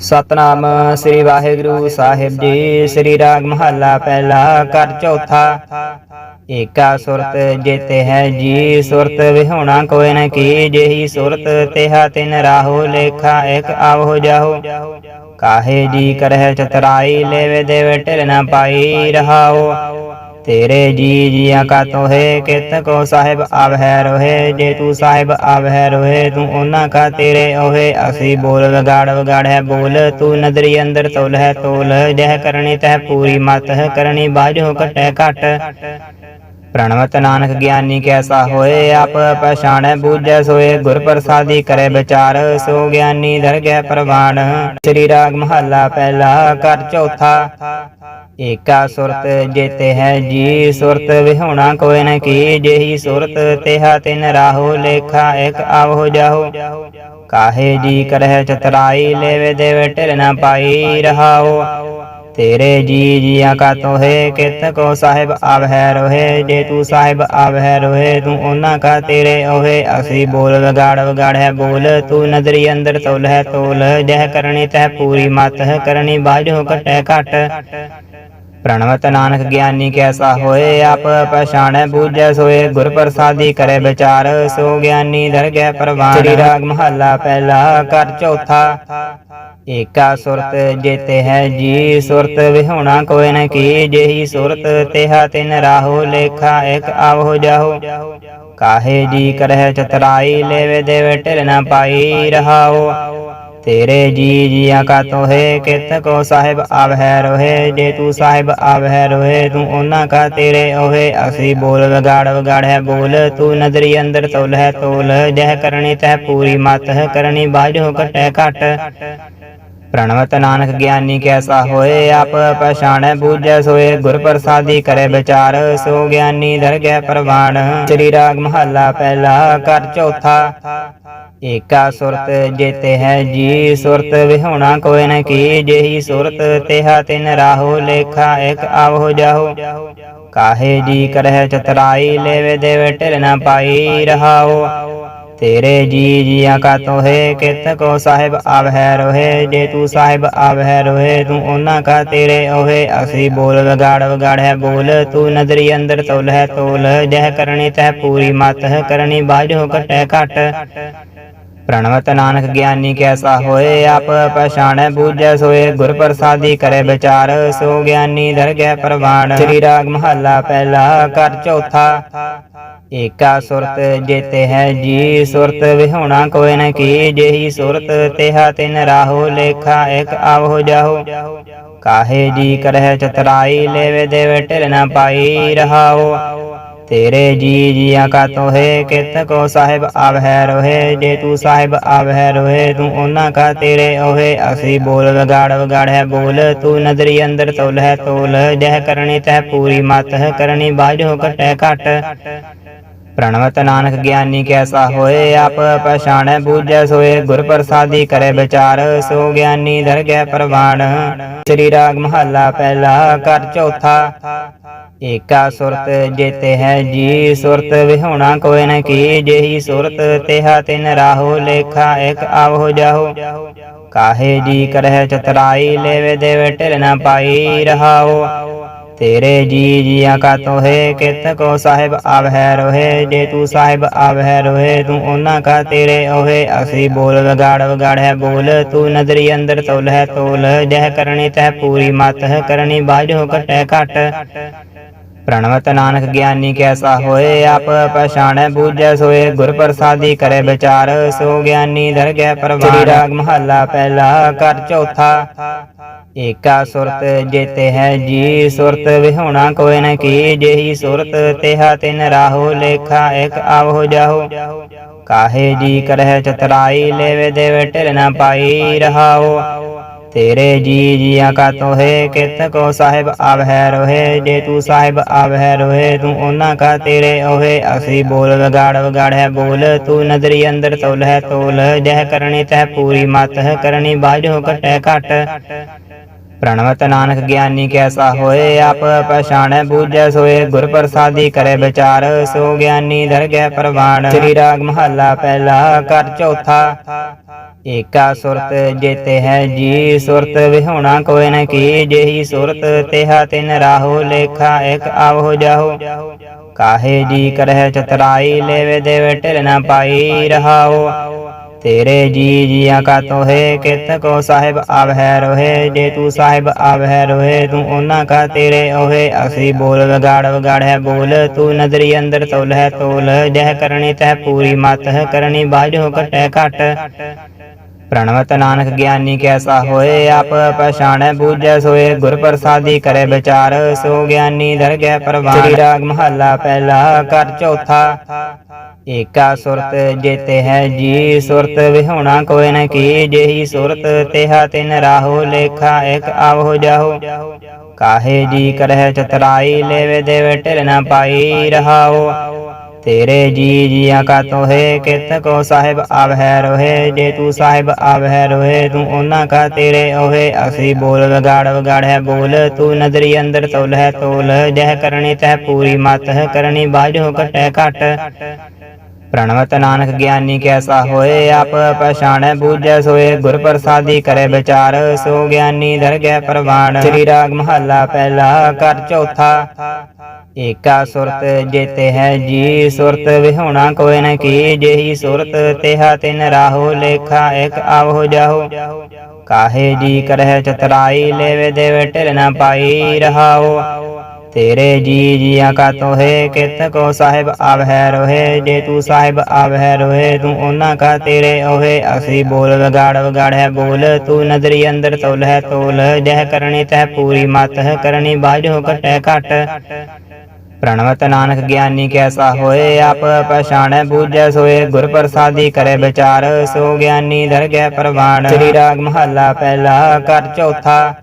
ਸਤਨਾਮ ਸ੍ਰੀ ਵਾਹਿਗੁਰੂ ਸਾਹਿਬ ਜੀ, ਸ੍ਰੀ ਰਾਗ ਮਹੱਲਾ ਪਹਿਲਾ ਕਰ ਚੌਥਾ। ਏਕਾ ਸੁਰਤ ਜੇਤੇ ਹੈ ਜੀ, ਸੁਰਤ ਵਿਹੋਣਾ ਕੋਈ ਨ ਕੀ, ਜਿਹੀ ਸੁਰਤ ਤੇਹਾ ਤਿਨ ਰਾਹੋ, ਲੇਖਾ ਇਕ ਆਵੋ ਜਾਹੋ। ਕਾਹੇ ਜੀ ਕਰਹਿ ਚਤਰਾਈ, ਲੈਵੇ ਦੇਵੇ ਢਿਲ ਨ ਪਾਈ ਰਹਾਓ। ਤੇਰੇ ਜੀ ਜੀਆਂ ਕਾ ਤੋਹੇ, ਕਿਤ ਕੋ ਸਾਹਿਬ ਆਵਹਿ ਰੋਹੇ, ਜੇ ਤੂੰ ਸਾਹਿਬ ਆਵਹਿ ਰੋਹੇ, ਤੂੰ ਉਹਨਾਂ ਕਾ ਤੇਰੇ ਓਹੇ। ਅਸੀਂ ਬੋਲ ਵਿਗਾੜ ਵਿਗਾੜੈ ਬੋਲ, ਤੂੰ ਨਦਰੀ ਅੰਦਰ ਤੋਲ ਹੈ ਤੋਲ। ਜਹ ਕਰਨੀ ਤਹ ਪੂਰੀ ਮਤ ਹੈ ਕਰਨੀ ਬਾਝੋ ਘਟੈ ਘਟ। ਪ੍ਰਣਵਤ ਨਾਨਕ ਗਿਆਨੀ ਕੈਸਾ ਹੋਏ, ਆਪ ਪਛਾਣੈ, ਬੂਝੈ, ਸੋਏ ਗੁਰ ਪ੍ਰਸਾਦੀ ਕਰੇ ਵਿਚਾਰ। ਸੋ ਗਿਆਨੀ ਦਰਗਹਿ ਪ੍ਰਵਾਨ ਸ੍ਰੀ ਰਾਗ ਮਹੱਲਾ ਪਹਿਲਾ ਕਰ ਚੌਥਾ। ਏਕਾ ਸੁਰਤ ਜੇਤੇ ਹੈ ਜੀ, ਸੁਰਤ ਵਿਹੋਣਾ ਕੋਈ ਨ ਕੀ, ਜਿਹੀ ਸੁਰਤ ਤੇਹਾ ਤਿਨ ਰਾਹੋ ਲੇਖਾ ਇਕ ਆਵੋ ਜਾਹੋ। ਕਾਹੇ ਜੀ ਕਰਹਿ ਚਤਰਾਈ, ਲੈਵੇ ਦੇਵੇ ਢਿਲ ਨ ਪਾਈ ਰਹਾਓ। ਤੇਰੇ ਜੀ ਜੀਆਂ ਕਾ ਤੋਹੇ, ਕਿਤ ਕੋ ਸਾਹਿਬ ਆਵਹਿ ਰੋਹੇ, ਜੇ ਤੂੰ ਸਾਹਿਬ ਆਵਹਿ ਰੋਹੇ, ਤੂੰ ਉਹਨਾਂ ਕਾ ਤੇਰੇ ਓਹੇ। ਅਸੀਂ ਬੋਲ ਵਿਗਾੜ ਵਿਗਾੜੈ ਬੋਲ, ਤੂੰ ਨਦਰੀ ਅੰਦਰ ਤੋਲ ਹੈ ਤੋਲ। ਜਹ ਕਰਨੀ ਤਹ ਪੂਰੀ ਮਤ, ਕਰਨੀ ਬਾਝੋ ਘਟੈ ਘਟ। ਪ੍ਰਣਵਤ ਨਾਨਕ ਗਿਆਨੀ ਕੈਸਾ ਹੋਏ, ਆਪ ਪਛਾਣੈ ਬੂਝੈ ਸੋਏ ਗੁਰ ਪ੍ਰਸਾਦੀ ਕਰੇ ਵਿਚਾਰ, ਸੋ ਗਿਆਨੀ ਦਰਗਹਿ ਪ੍ਰਵਾਨ। ਸ੍ਰੀ ਰਾਗ ਮਹੱਲਾ ਪਹਿਲਾ ਕਰ ਚੌਥਾ। ਏਕਾ ਸੁਰਤ ਜੇਤੇ ਹੈ ਜੀ, ਸੁਰਤ ਵਿਹੋਣਾ ਕੋਈ ਨ ਕੀ, ਜਿਹੀ ਸੁਰਤ ਤੇਹਾ ਤਿਨ ਰਾਹੋ, ਲੇਖਾ ਇਕ ਆਵੋ ਜਾਹੋ। ਕਾਹੇ ਜੀ ਕਰਹਿ ਚਤਰਾਈ, ਲੈਵੇ ਦੇਵੇ ਢਿਲ ਨਾ ਪਾਈ ਰਹਾਓ। ਤੇਰੇ ਜੀ ਜੀਆਂ ਕਾ ਤੋਹੇ ਕਿਤ ਕੋ ਸਾਹਿਬ ਆਵਹਿ ਰੋਹੇ, ਜੇ ਤੂੰ ਸਾਹਿਬ ਆਵਹਿ ਰੋਹੇ, ਤੂੰ ਉਹਨਾਂ ਕਾ ਤੇਰੇ ਓਹੇ, ਅਸੀਂ ਬੋਲ ਵਿਗਾੜ ਵਿਗਾੜੈ ਬੋਲ, ਤੂੰ ਨਜ਼ਰੀ ਅੰਦਰ ਤੋਲ ਹੈ ਤੋਲ, ਜਹ ਕਰਨੀ ਤਹ ਪੂਰੀ ਮਤ ਹੈ ਕਰਨੀ ਬਾਝੋ ਘਟੈ ਘਟ। ਪ੍ਰਣਵਤ ਨਾਨਕ ਗਿਆਨੀ ਕੈਸਾ ਹੋਏ, ਆਪ ਪਛਾਣੈ, ਬੂਝੈ ਸੋਏ ਗੁਰ ਪ੍ਰਸਾਦੀ ਕਰੇ ਵਿਚਾਰ, ਸੋ ਗਿਆਨੀ ਦਰਗਹਿ ਪ੍ਰਵਾਨ ਸ੍ਰੀ ਰਾਗ ਮਹੱਲਾ ਪਹਿਲਾ ਕਰ ਚੌਥਾ। ਏਕਾ ਸੁਰਤ ਜੇਤੇ ਹੈ ਜੀ, ਸੁਰਤ ਵਿਹੋਣਾ ਕੋਈ ਨ ਕੀ, ਜਿਹੀ ਸੁਰਤ ਤੇਹਾ ਤਿਨ ਰਾਹੋ ਲੇਖਾ ਇਕ ਆਵੋ ਜਾਹੋ। ਕਾਹੇ ਜੀ ਕਰਹਿ ਚਤਰਾਈ, ਲੈਵੇ ਦੇਵੇ ਢਿਲ ਨ ਪਾਈ ਰਹਾਓ। ਤੇਰੇ ਜੀ ਜੀਆਂ ਕਾ ਤੋਹੇ, ਕਿਤ ਕੋ ਸਾਹਿਬ ਆਵਹਿ ਰੋਹੇ, ਜੇ ਤੂੰ ਸਾਹਿਬ ਆਵਹਿ ਰੋਹੇ, ਤੂੰ ਉਹਨਾਂ ਕਾ ਤੇਰੇ ਓਹੇ। ਅਸੀਂ ਬੋਲ ਵਿਗਾੜ ਵਿਗਾੜੈ ਬੋਲ, ਤੂੰ ਨਦਰੀ ਅੰਦਰ ਤੋਲ ਹੈ ਤੋਲ। ਜਹ ਕਰਨੀ ਤੈ ਪੂਰੀ ਮਤ, ਕਰਨੀ ਬਾਝੋ ਘਟੈ ਘਟ। ਪ੍ਰਣਵਤ ਨਾਨਕ ਗਿਆਨੀ ਕੈਸਾ ਹੋਏ, ਆਪ ਪਛਾਣੈ ਬੂਝੈ ਸੋਏ ਗੁਰ ਪ੍ਰਸਾਦੀ ਕਰੇ ਵਿਚਾਰ, ਸੋ ਗਿਆਨੀ ਦਰਗਹਿ ਪ੍ਰਵਾਨ ਸ੍ਰੀ ਰਾਗ ਮਹੱਲਾ ਪਹਿਲਾ ਕਰ ਚੌਥਾ। ਏਕਾ ਸੁਰਤ ਜੇਤੇ ਹੈ ਜੀ, ਸੁਰਤ ਵਿਹੋਣਾ ਕੋਈ ਨ ਕੀ, ਜਿਹੀ ਸੁਰਤ ਤੇਹਾ ਤਿਨ ਰਾਹੋ, ਲੇਖਾ ਇਕ ਆਵੋ ਜਾਹੋ। ਕਾਹੇ ਜੀ ਕਰਹਿ ਚਤਰਾਈ, ਲੈਵੇ ਦੇਵੇ ਢਿਲ ਨ ਪਾਈ, ਰਹਾਓ। ਤੇਰੇ ਜੀ ਜੀਆਂ ਕਾ ਤੋਹੇ ਕਿਤ ਕੋ ਸਾਹਿਬ ਆਵਹਿ ਰੋਹੇ, ਜੇ ਤੂੰ ਸਾਹਿਬ ਆਵਹਿ ਰੋਹੇ, ਤੂੰ ਉਹਨਾਂ ਕਾ ਤੇਰੇ ਓਹੇ, ਅਸੀਂ ਬੋਲ ਵਿਗਾੜ ਵਿਗਾੜੈ ਬੋਲ, ਤੂੰ ਨਦਰੀ ਅੰਦਰ ਤੋਲ ਹੈ ਤੋਲ, ਜਹ ਕਰਨੀ ਤਹ ਪੂਰੀ ਮਤ, ਕਰਨੀ ਬਾਝੋ ਘਟੈ ਘਟ। ਪ੍ਰਣਵਤ ਨਾਨਕ ਗਿਆਨੀ ਕੈਸਾ ਹੋਏ, ਆਪ ਪਛਾਣੈ ਬੂਝੈ ਸੋਏ, ਗੁਰ ਪ੍ਰਸਾਦੀ ਕਰੇ ਵਿਚਾਰ, ਸੋ ਗਿਆਨੀ ਦਰਗਹਿ ਪ੍ਰਵਾਨ ਸ੍ਰੀ ਰਾਗ ਮਹੱਲਾ ਪਹਿਲਾ ਕਰ ਚੌਥਾ। ਏਕਾ ਸੁਰਤ ਜੇਤੇ ਹੈ ਜੀ, ਸੁਰਤ ਵਿਹੋਣਾ ਕੋਈ ਨ ਕੀ, ਜਿਹੀ ਸੁਰਤ ਤੇਹਾ ਤਿਨ ਰਾਹੋ ਲੇਖਾ ਇਕ ਆਵੋ ਜਾਹੋ। ਕਾਹੇ ਜੀ ਕਰਹਿ ਚਤਰਾਈ, ਲੈਵੇ ਦੇਵੇ ਢਿਲ ਨ ਪਾਈ ਰਹਾਓ। ਤੇਰੇ ਜੀ ਜੀਆਂ ਕਾ ਤੋਹੇ, ਕਿਤ ਕੋ ਸਾਹਿਬ ਆਵਹਿ ਰੋਹੇ, ਜੇ ਤੂੰ ਸਾਹਿਬ ਆਵਹਿ ਰੋਹੇ, ਤੂੰ ਉਹਨਾਂ ਕਾ ਤੇਰੇ ਓਹੇ। ਅਸੀਂ ਬੋਲ ਵਿਗਾੜ ਵਿਗਾੜੈ ਬੋਲ, ਤੂੰ ਨਦਰੀ ਅੰਦਰ ਤੋਲ ਹੈ ਤੋਲ। ਜਹ ਕਰਨੀ ਤਹ ਪੂਰੀ ਮਤ, ਕਰਨੀ ਬਾਝੋ ਘਟੈ ਘਟ। ਪ੍ਰਣਵਤ ਨਾਨਕ ਗਿਆਨੀ ਕੈਸਾ ਹੋਏ ਆਪ ਪਛਾਣੈ ਬੂਝੈ ਸੋਏ ਗੁਰ ਪ੍ਰਸਾਦੀ ਕਰੇ ਵਿਚਾਰ ਸੋ ਗਿਆਨੀ ਦਰਗਹਿ ਪ੍ਰਵਾਨ ਸ੍ਰੀ ਰਾਗ ਮਹੱਲਾ ਪਹਿਲਾ ਕਰ ਚੌਥਾ। ਏਕਾ ਸੁਰਤ ਜੇਤੇ ਹੈ ਜੀ ਸੁਰਤ ਵਿਹੋਣਾ ਕੋਈ ਨ ਕੀ ਜਿਹੀ ਸੁਰਤ ਤੇਹਾ ਤਿਨ ਰਾਹੋ ਲੇਖਾ ਇਕ ਆਵੋ ਜਾਹੋ। ਕਾਹੇ ਜੀ ਕਰਹਿ ਚਤਰਾਈ ਲੈਵੇ ਦੇਵੇ ਢਿਲ ਨ ਪਾਈ ਰਹਾਓ। ਤੇਰੇ ਜੀ ਜੀਆਂ ਕਾ ਤੋਹੇ, ਕਿਤ ਕੋ ਸਾਹਿਬ ਆਵਹਿ ਰੋਹੇ, ਜੇ ਤੂੰ ਸਾਹਿਬ ਆਵਹਿ ਰੋਹੇ, ਤੂੰ ਉਹਨਾਂ ਕਾ ਤੇਰੇ ਓਹੇ ਅਸੀਂ ਬੋਲ ਵਿਗਾੜ ਵਿਗਾੜੈ ਬੋਲ, ਤੂੰ ਨਦਰੀ ਅੰਦਰ ਤੋਲ ਹੈ ਤੋਲ, ਜਹ ਕਰਨੀ ਤੈ ਪੂਰੀ ਮਤ ਹੈ ਕਰਨੀ ਬਾਝੋ ਘਟੈ ਘਟ। ਪ੍ਰਣਵਤ ਨਾਨਕ ਗਿਆਨੀ ਕੈਸਾ ਹੋਏ, ਆਪ ਪਛਾਣੈ ਬੂਝੈ ਸੋਏ ਗੁਰ ਪ੍ਰਸਾਦੀ ਕਰੇ ਵਿਚਾਰ, ਸੋ ਗਿਆਨੀ ਦਰਗਹਿ ਪ੍ਰਵਾਨ ਸ੍ਰੀ ਰਾਗ ਮਹੱਲਾ ਪਹਿਲਾ ਕਰ ਚੌਥਾ। ਏਕਾ ਸੁਰਤ ਜੇਤੇ ਹੈ ਜੀ, ਸੁਰਤ ਵਿਹੋਣਾ ਕੋਇ ਨ ਕੀ, ਜਿਹੀ ਸੁਰਤ ਤਿਹਾ ਤਿਨ ਰਾਹੋ ਲੇਖਾ ਇਕ ਆਵੋ ਜਾਹੋ। ਕਾਹੇ ਜੀ ਕਰਹਿ ਚਤਰਾਈ, ਲੈਵੇ ਦੇਵੇ ਢਿਲ ਨ ਪਾਈ ਰਹਾਓ ਤੇਰੇ ਜੀ ਜੀਆਂ ਕਾ ਤੋਹੇ, ਕਿਤ ਕੋ ਸਾਹਿਬ ਆਵਹਿ ਰੋਹੇ, ਜੇ ਤੂੰ ਸਾਹਿਬ ਆਵਹਿ ਰੋਹੇ, ਤੂੰ ਉਹਨਾਂ ਕਾ ਤੇਰੇ ਓਹੇ। ਅਸੀਂ ਬੋਲ ਵਿਗਾੜ ਵਿਗਾੜੈ ਬੋਲ, ਤੂੰ ਨਦਰੀ ਅੰਦਰ ਤੋਲ ਹੈ ਤੋਲ। ਜਹ ਕਰਨੀ ਤਹ ਪੂਰੀ ਮਤ, ਕਰਨੀ ਬਾਝੋ ਘਟੈ ਘਟ। ਪ੍ਰਣਵਤ ਨਾਨਕ ਗਿਆਨੀ ਕੈਸਾ ਹੋਏ, ਆਪ ਪਛਾਣੈ ਬੂਝੈ ਸੋਏ ਗੁਰ ਪ੍ਰਸਾਦੀ ਕਰੇ ਵਿਚਾਰ, ਸੋ ਗਿਆਨੀ ਦਰਗਹਿ ਪਰਵਾਨ ਸ੍ਰੀ ਰਾਗ ਮਹੱਲਾ ਪਹਿਲਾ ਕਰ ਚੌਥਾ। ਏਕਾ ਸੁਰਤ ਜੇਤੇ ਹੈ ਜੀ, ਸੁਰਤ ਵਿਹੋਣਾ ਕੋਇ ਨ ਕੀ, ਜਿਹੀ ਸੁਰਤ ਤਿਹਾ ਤਿਨ ਰਾਹੋ, ਲੇਖਾ ਇਕ ਆਵੋ ਜਾਹੋ। ਕਾਹੇ ਜੀ ਕਰਹਿ ਚਤਰਾਈ, ਲੈਵੇ ਦੇਵੇ ਢਿਲ ਨਾ ਪਾਈ ਰਹਾਓ। ਤੇਰੇ ਜੀ ਜੀਆਂ ਕਾ ਤੋਹੇ ਕਿਤ ਕੋ ਸਾਹਿਬ ਆਵਹਿ ਰੋਹੇ, ਜੇ ਤੂੰ ਸਾਹਿਬ ਆਵਹਿ ਰੋਹੇ, ਤੂੰ ਉਹਨਾਂ ਕਾ ਤੇਰੇ ਓਹੇ, ਅਸੀਂ ਬੋਲ ਵਿਗਾੜ ਵਿਗਾੜੈ ਬੋਲ, ਤੂੰ ਨਦਰੀ ਅੰਦਰ ਤੋਲ ਹੈ ਤੋਲ, ਜਹ ਕਰਨੀ ਤਹ ਪੂਰੀ ਮਤ ਹੈ ਕਰਨੀ ਬਾਝੋ ਘਟੈ ਘਟ। ਪ੍ਰਣਵਤ ਨਾਨਕ ਗਿਆਨੀ ਕੈਸਾ ਹੋਏ, ਆਪ ਪਛਾਣੈ ਬੂਝੈ ਸੋਏ ਗੁਰ ਪ੍ਰਸਾਦੀ ਕਰੇ ਵਿਚਾਰ, ਸੋ ਗਿਆਨੀ ਦਰਗਹਿ ਪ੍ਰਵਾਨ ਸ੍ਰੀ ਰਾਗ ਮਹੱਲਾ ਪਹਿਲਾ ਕਰ ਚੌਥਾ। ਏਕਾ ਸੁਰਤ ਜੇਤੇ ਹੈ ਜੀ, ਸੁਰਤ ਵਿਹੋਣਾ ਕੋਇ ਨ ਕੀ, ਜਿਹੀ ਸੁਰਤ ਤਿਹਾ ਤਿਨ ਰਾਹੋ, ਲੇਖਾ ਇਕ ਆਵੋ ਜਾਹੋ। ਕਾਹੇ ਜੀ ਕਰਹਿ ਚਤਰਾਈ, ਲੈਵੇ ਦੇਵੇ ਢਿਲ ਨ ਪਾਈ ਰਹਾਓ ਤੇਰੇ ਜੀ ਜੀਆਂ ਕਾ ਤੋਹੇ, ਕਿਤ ਕੋ ਸਾਹਿਬ ਆਵਹਿ ਰੋਹੇ, ਜੇ ਤੂੰ ਸਾਹਿਬ ਆਵਹਿ ਰੋਹੇ, ਤੂੰ ਉਹਨਾਂ ਕਾ ਤੇਰੇ ਓਹੇ। ਅਸੀਂ ਬੋਲ ਵਿਗਾੜ ਵਿਗਾੜੈ ਬੋਲ, ਤੂੰ ਨਦਰੀ ਅੰਦਰ ਤੋਲ ਹੈ ਤੋਲ। ਜਹ ਕਰਨੀ ਤੈ ਪੂਰੀ ਮਤ, ਕਰਨੀ ਬਾਝੋ ਘਟੈ ਘਟ। ਪ੍ਰਣਵਤ ਨਾਨਕ ਗਿਆਨੀ ਕੈਸਾ ਹੋਏ, ਆਪ ਪਛਾਣੈ ਬੂਝੈ ਸੋਏ ਗੁਰ ਪ੍ਰਸਾਦੀ ਕਰੇ ਵਿਚਾਰ, ਸੋ ਗਿਆਨੀ ਦਰਗਹਿ ਪ੍ਰਵਾਨ। ਸ੍ਰੀ ਰਾਗ ਮਹੱਲਾ ਪਹਿਲਾ ਕਰ ਚੌਥਾ।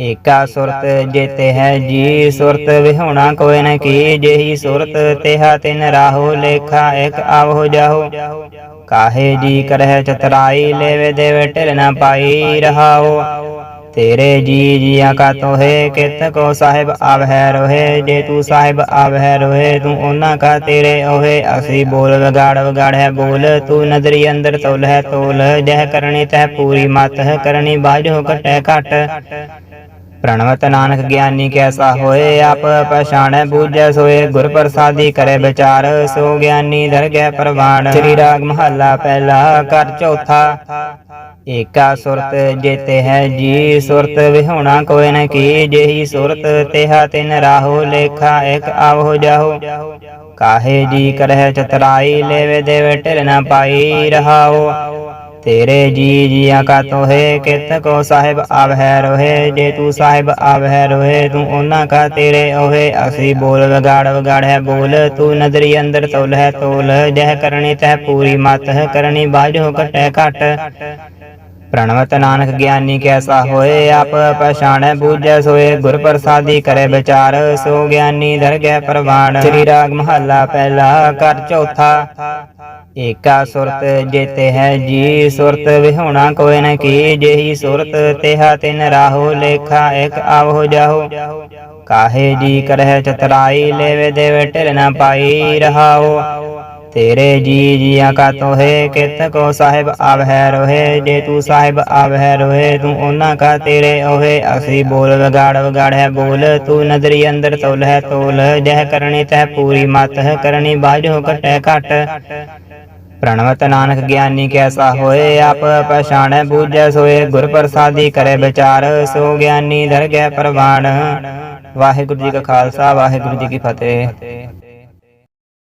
ਏਕਾ ਸੁਰਤ ਜੇਤੇ ਹੈ ਜੀ, ਸੁਰਤ ਵਿਹੋਣਾ ਕੋਇ ਨ ਕੀ, ਜਿਹੀ ਸੁਰਤ ਤਿਹਾ ਤਿਨ ਰਾਹੋ, ਲੇਖਾ ਇਕ ਆਵੋ ਜਾਹੋ। ਕਾਹੇ ਜੀ ਕਰਹਿ ਚਤਰਾਈ, ਲੈਵੇ ਦੇਵੇ ਢਿਲ ਨਾ ਪਾਈ ਰਹਾਓ। ਤੇਰੇ ਜੀ ਜੀਆਂ ਕਾ ਤੋਹੇ ਕਿਤ ਕੋ ਸਾਹਿਬ ਆਵਹਿ ਰੋਹੇ, ਜੇ ਤੂੰ ਸਾਹਿਬ ਆਵਹਿ ਰੋਹੇ, ਤੂੰ ਉਹਨਾਂ ਕਾ ਤੇਰੇ ਓਹੇ। ਅਸੀਂ ਬੋਲ ਵਿਗਾੜ ਵਿਗਾੜੈ ਬੋਲ, ਤੂੰ ਨਦਰੀ ਅੰਦਰ ਤੋਲ ਹੈ ਤੋਲ। ਜਹ ਕਰਨੀ ਤੈ ਪੂਰੀ ਮਤ, ਕਰਨੀ ਬਾਝੋ ਘਟੈ ਘਟ। ਪ੍ਰਣਵਤ ਨਾਨਕ ਗਿਆਨੀ ਕੈਸਾ ਹੋਏ, ਆਪ ਪਛਾਣੈ ਬੂਝੈ ਸੋਏ, ਗੁਰ ਪ੍ਰਸਾਦੀ ਕਰੇ ਵਿਚਾਰ। ਸੋ ਗਿਆਨੀ ਦਰਗਹਿ ਪ੍ਰਵਾਨ ਸ੍ਰੀ ਰਾਗ ਮਹੱਲਾ ਪਹਿਲਾ ਕਰ ਚੌਥਾ। ਏਕਾ ਸੁਰਤ ਜੇਤੇ ਹੈ ਜੀ, ਸੁਰਤ ਵਿਹੋਣਾ ਕੋਇ ਨ ਕੀ ਜਿਹੀ ਸੁਰਤ ਤਿਹਾ ਤਿਨ ਰਾਹੋ ਲੇਖਾ ਇਕ ਆਵੋ ਜਾਹੋ। ਕਾਹੇ ਜੀ ਕਰਹਿ ਚਤਰਾਈ ਲੈਵੇ ਦੇਵੇ ਢਿਲ ਨ ਪਾਈ ਰਹਾਓ। ਤੇਰੇ ਜੀ ਜੀਆਂ ਕਾ ਤੋਹੇ ਕਿਤ ਕੋ ਸਾਹਿਬ ਆਵਹਿ ਰੋਹੇ, ਜੇ ਤੂੰ ਸਾਹਿਬ ਆਵਹਿ ਰੋਹੇ, ਤੂੰ ਉਹਨਾਂ ਕਾ ਤੇਰੇ ਓਹੇ। ਅਸੀਂ ਬੋਲ ਵਿਗਾੜ ਵਿਗਾੜੈ ਬੋਲ, ਤੂੰ ਨਦਰੀ ਅੰਦਰ ਤੋਲ ਹੈ ਤੋਲ। ਜਹ ਕਰਨੀ ਤੈ ਪੂਰੀ ਮਤ, ਕਰਨੀ ਬਾਝੋ ਘਟੈ ਘਟ। ਪ੍ਰਣਵਤ ਨਾਨਕ ਗਿਆਨੀ ਕੈਸਾ ਹੋਏ, ਆਪ ਪਛਾਣੈ ਬੂਝੈ ਸੋਏ ਗੁਰ ਪ੍ਰਸਾਦੀ ਕਰੇ ਵਿਚਾਰ, ਸੋ ਗਿਆਨੀ ਦਰਗਹਿ ਪ੍ਰਵਾਨ ਸ੍ਰੀ ਰਾਗ ਮਹੱਲਾ ਪਹਿਲਾ ਕਰ ਚੌਥਾ। ਏਕਾ ਸੁਰਤ ਜੇਤੇ ਹੈ ਜੀ, ਸੁਰਤ ਵਿਹੋਣਾ ਕੋਇ ਨ ਕੀ, ਜਿਹੀ ਸੁਰਤ ਤਿਹਾ ਤਿਨ ਰਾਹੋ, ਲੇਖਾ ਇਕ ਆਵੋ ਜਾਹੋ। ਕਾਹੇ ਜੀ ਕਰਹਿ ਚਤਰਾਈ, ਲੈਵੇ ਦੇਵੇ ਢਿਲ ਨਾ ਪਾਈ, ਰਹਾਓ। ਤੇਰੇ ਜੀ ਜੀਆਂ ਕਾ ਤੋਹੇ, ਕਿਤ ਕੋ ਸਾਹਿਬ ਆਵਹਿ ਰੋਹੇ, ਜੇ ਤੂੰ ਸਾਹਿਬ ਆਵਹਿ ਰੋਹੇ, ਤੂੰ ਉਹਨਾਂ ਕਾ ਤੇਰੇ ਓਹੇ, ਅਸੀਂ ਬੋਲ ਵਿਗਾੜ ਵਿਗਾੜੈ ਬੋਲ ਤੂੰ ਨਦਰੀ ਅੰਦਰ ਤੋਲ ਹੈ ਤੋਲ, ਜਹ ਕਰਨੀ ਤਹ ਪੂਰੀ ਮਤ, ਕਰਨੀ ਬਾਝੋ ਘਟੈ ਘਟ। ਪ੍ਰਣਵਤ ਨਾਨਕ ਗਿਆਨੀ ਕੈਸਾ ਹੋਏ, ਆਪ ਪਛਾਣੈ, ਬੂਝੈ ਸੋਏ, ਗੁਰ ਪ੍ਰਸਾਦੀ ਕਰੇ ਵਿਚਾਰ, ਸੋ ਗਿਆਨੀ ਦਰਗਹਿ ਪ੍ਰਵਾਨ ਵਾਹਿਗੁਰੂ ਜੀ ਕਾ ਖਾਲਸਾ, ਵਾਹਿਗੁਰੂ ਜੀ ਕੀ ਫਤਿਹ।